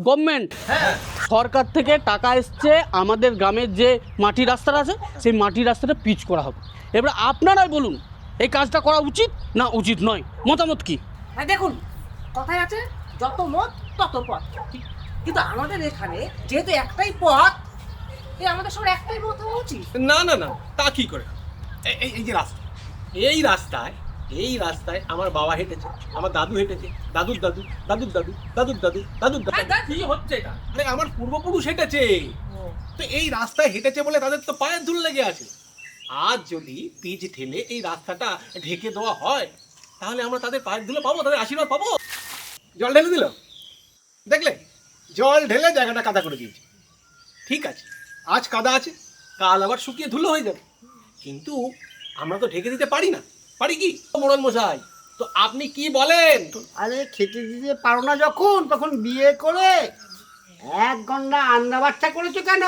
Government. সরকার থেকে টাকা এসছে আমাদের গ্রামের যে মাটি রাস্তাটা আছে সেই মাটি রাস্তাটা পিচ করা হবে। এবার আপনারাই বলুন এই কাজটা করা উচিত না উচিত নয়? মতামত কি? হ্যাঁ দেখুন কথায় আছে যত মত তত পথ। কিন্তু আমাদের এখানে যেহেতু একটাই পথ এই আমাদের সবার একটাই মত হওয়া উচিত। না না না তা কি করে? এই- এই এই যে রাস্তা এই রাস্তায় এই রাস্তায় আমার বাবা হেঁটেছে আমার দাদু হেঁটেছে। দাদুর দাদু দাদুর দাদু দাদুর দাদু দাদুর দাদু। হ্যাঁ, কি হচ্ছে এটা? আরে আমার পূর্বপুরুষ হেঁটেছে। তো এই রাস্তায় হেঁটেছে বলে তাদের তো পায়ের ধুল লেগে আছে। আজ যদি পিচ ঠেলে এই রাস্তাটা ঢেকে দেওয়া হয় তাহলে আমরা তাদের পায়ের ধুলো পাবো তাদের আশীর্বাদ পাবো। জল ঢেলে দিল? দেখলে? জল ঢেলে জায়গাটা কাদা করে দিয়েছে। ঠিক আছে আজ কাদা আছে কাল আবার শুকিয়ে ধুলো হয়ে যাবে। কিন্তু আমরা তো ঢেকে দিতে পারি না। পারি কি? মোড়ল মশাই তো আপনি কি বলেন? আরে খেতে দিতে পারো না যখন তখন বিয়ে করে এক ঘণ্টা আন্দাবাচ্চা করেছ কেন?